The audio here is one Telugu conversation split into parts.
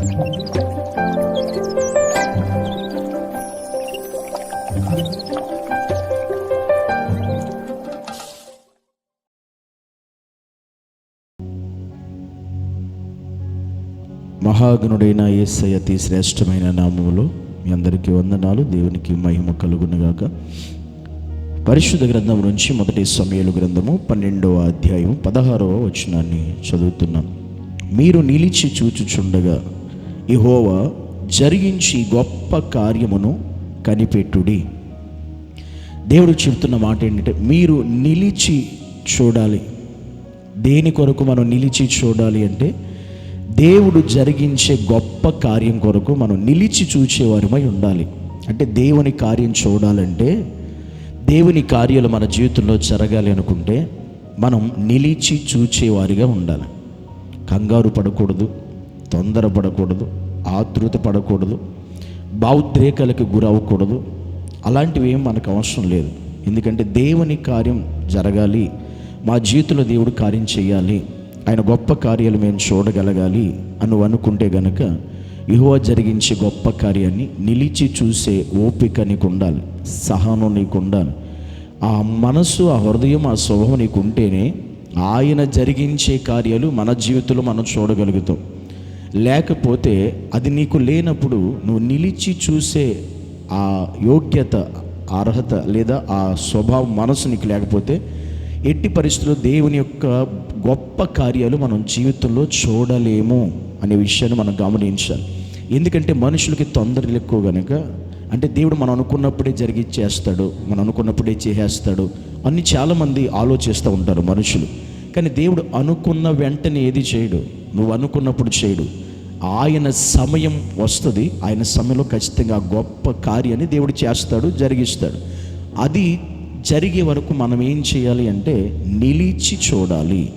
మహాగణుడైన ఏసయ అతి శ్రేష్టమైన నామములు మీ అందరికీ వందనాలు దేవునికి మహిమ కలుగునగాక. పరిశుద్ధ గ్రంథం నుంచి మొదటి సమయలు గ్రంథము పన్నెండవ అధ్యాయం పదహారవ వచనాన్ని చదువుతున్నాం. మీరు నిలిచి చూచుచుండగా ఇహోవా జరిగించి గొప్ప కార్యమును కనిపెట్టుడి. దేవుడు చెబుతున్న మాట ఏంటంటే మీరు నిలిచి చూడాలి. దేని కొరకు మనం నిలిచి చూడాలి అంటే దేవుడు జరిగించే గొప్ప కార్యం కొరకు మనం నిలిచి చూచేవారమై ఉండాలి. అంటే దేవుని కార్యం చూడాలంటే దేవుని కార్యాలు మన జీవితంలో జరగాలి అనుకుంటే మనం నిలిచి చూచేవారిగా ఉండాలి. కంగారు పడకూడదు. తొందర పడకూడదు ఆతృత పడకూడదు భావోద్రేకాలకు గురవ్వకూడదు. అలాంటివి ఏం మనకు అవసరం లేదు. ఎందుకంటే దేవుని కార్యం జరగాలి మా జీవితంలో దేవుడు కార్యం చేయాలి ఆయన గొప్ప కార్యాలు మేము చూడగలగాలి అని అనుకుంటే గనక యువ జరిగించే గొప్ప కార్యాన్ని నిలిచి చూసే ఓపిక నీకు ఉండాలి సహనం నీకు ఉండాలి ఆ మనసు ఆ హృదయం ఆ స్వభావం నీకు ఉంటేనే ఆయన జరిగించే కార్యాలు మన జీవితంలో మనం చూడగలుగుతాం. లేకపోతే అది నీకు లేనప్పుడు నువ్వు నిలిచి చూసే ఆ యోగ్యత అర్హత లేదా ఆ స్వభావం మనసు నీకు లేకపోతే ఎట్టి పరిస్థితుల్లో దేవుని యొక్క గొప్ప కార్యాలు మనం జీవితంలో చూడలేము అనే విషయాన్ని మనం గమనించాలి. ఎందుకంటే మనుషులకి తొందరలు ఎక్కువ కనుక అంటే దేవుడు మనం అనుకున్నప్పుడే జరిగి చేస్తాడు మనం అనుకున్నప్పుడే చేసేస్తాడు అన్ని చాలామంది ఆలోచిస్తూ ఉంటారు మనుషులు. కానీ దేవుడు అనుకున్న వెంటనే ఏది చేయడు. నువ్వు అనుకున్నప్పుడు చేయడు. ఆయన సమయం వస్తుంది. ఆయన సమయంలో ఖచ్చితంగా గొప్ప కార్యాన్ని దేవుడు చేస్తాడు జరిగిస్తాడు. అది జరిగే వరకు మనం ఏం చేయాలి అంటే నిలిచి చూడాలి.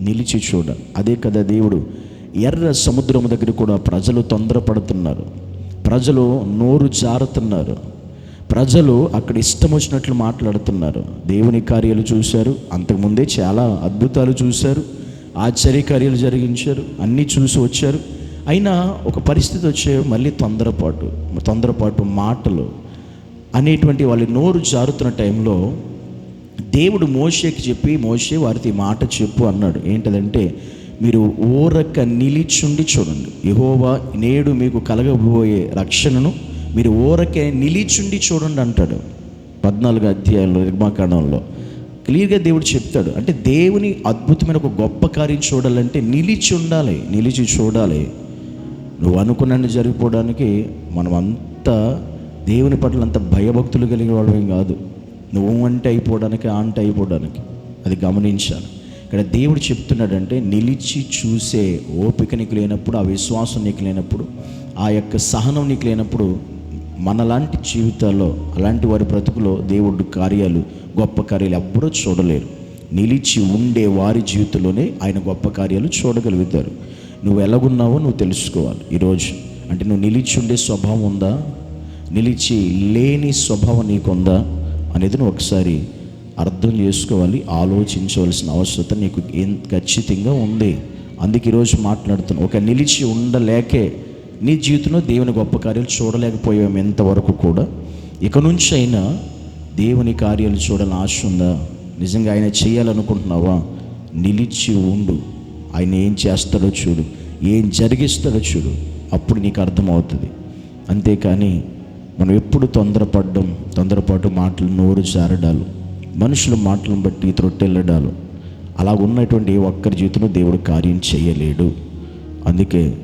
నిలిచి చూడాలి. అదే కదా దేవుడు. ఎర్ర సముద్రం దగ్గర కూడా ప్రజలు తొందరపడుతున్నారు. ప్రజలు నోరు జారుతున్నారు. ప్రజలు అక్కడ ఇష్టం వచ్చినట్లు మాట్లాడుతున్నారు. దేవుని కార్యాలు చూశారు. అంతకుముందే చాలా అద్భుతాలు చూశారు. ఆశ్చర్య కార్యాలు జరిగించారు. అన్నీ చూసి వచ్చారు. అయినా ఒక పరిస్థితి వచ్చే మళ్ళీ తొందరపాటు తొందరపాటు మాటలు అనేటువంటి వాళ్ళ నోరు జారుతున్న టైంలో దేవుడు మోషేకి చెప్పి మోషే వారితో మాట చెప్పు అన్నాడు. ఏంటదంటే మీరు ఊరక నిలిచుండి చూడండి. యహోవా నేడు మీకు కలగబోయే రక్షణను మీరు ఊరకే నిలిచుండి చూడండి అంటాడు. పద్నాలుగు అధ్యాయంలో నిర్మాకాండంలో. క్లియర్గా దేవుడు చెప్తాడు. అంటే దేవుని అద్భుతమైన ఒక గొప్ప కార్యం చూడాలంటే నిలిచి ఉండాలి నిలిచి చూడాలి. నువ్వు అనుకున్నట్టు జరిగిపోవడానికి మనం అంతా దేవుని పట్ల అంత భయభక్తులు కలిగిన వాళ్ళమేం కాదు. నువ్వు అంటే అయిపోవడానికి ఆ అంటే అయిపోవడానికి. అది గమనించాలి. ఇక్కడ దేవుడు చెప్తున్నాడంటే నిలిచి చూసే ఓపిక నీకు లేనప్పుడు ఆ విశ్వాసం నీకు లేనప్పుడు ఆ యొక్క సహనం నీకు లేనప్పుడు మనలాంటి జీవితాల్లో అలాంటి వారి బ్రతుకులో దేవుడు కార్యాలు గొప్ప కార్యాలు ఎవ్వరూ చూడలేరు. నిలిచి ఉండే వారి జీవితంలోనే ఆయన గొప్ప కార్యాలు చూడగలుగుతారు. నువ్వు ఎలాగున్నావో నువ్వు తెలుసుకోవాలి ఈరోజు. అంటే నువ్వు నిలిచి ఉండే స్వభావం ఉందా? నిలిచి లేని స్వభావం నీకుందా? అనేది నువ్వు ఒకసారి అర్థం చేసుకోవాలి ఆలోచించవలసిన అవసరత నీకు ఏం ఖచ్చితంగా ఉంది. అందుకే ఈరోజు మాట్లాడుతున్నాను. ఒక నిలిచి ఉండలేకే నీ జీవితంలో దేవుని గొప్ప కార్యాలు చూడలేకపోయాము ఎంతవరకు కూడా. ఇక నుంచి అయినా దేవుని కార్యాలు చూడాలని ఆశ ఉందా? నిజంగా ఆయన చేయాలనుకుంటున్నావా? నిలిచి ఉండు. ఆయన ఏం చేస్తాడో చూడు. ఏం జరిగిస్తాడో చూడు. అప్పుడు నీకు అర్థమవుతుంది. అంతేకాని మనం ఎప్పుడు తొందరపడడం తొందరపాటు మాటలు నోరు జారడాలు మనుషుల మాటలను బట్టి త్రొట్టెళ్ళడాలు. అలా ఉన్నటువంటి ఏ ఒక్కరి జీవితంలో దేవుడు కార్యం చేయలేడు. అందుకే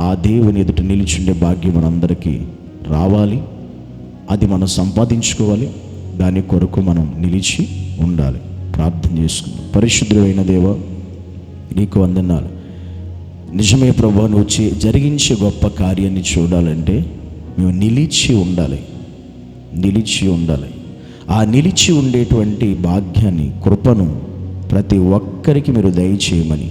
ఆ దేవుని ఎదుట నిలిచుండే భాగ్యం మనందరికీ రావాలి. అది మనం సంపాదించుకోవాలి. దాని కొరకు మనం నిలిచి ఉండాలి. ప్రార్థన చేసుకుందాం. పరిశుద్ధుడైన దేవ నీకు వందనాలు. నిజమే ప్రభా నువ్వు చే జరిగించే గొప్ప కార్యాన్ని చూడాలంటే మేము నిలిచి ఉండాలి. నిలిచి ఉండాలి. ఆ నిలిచి ఉండేటువంటి భాగ్యాన్ని కృపను ప్రతి ఒక్కరికి మీరు దయచేయమని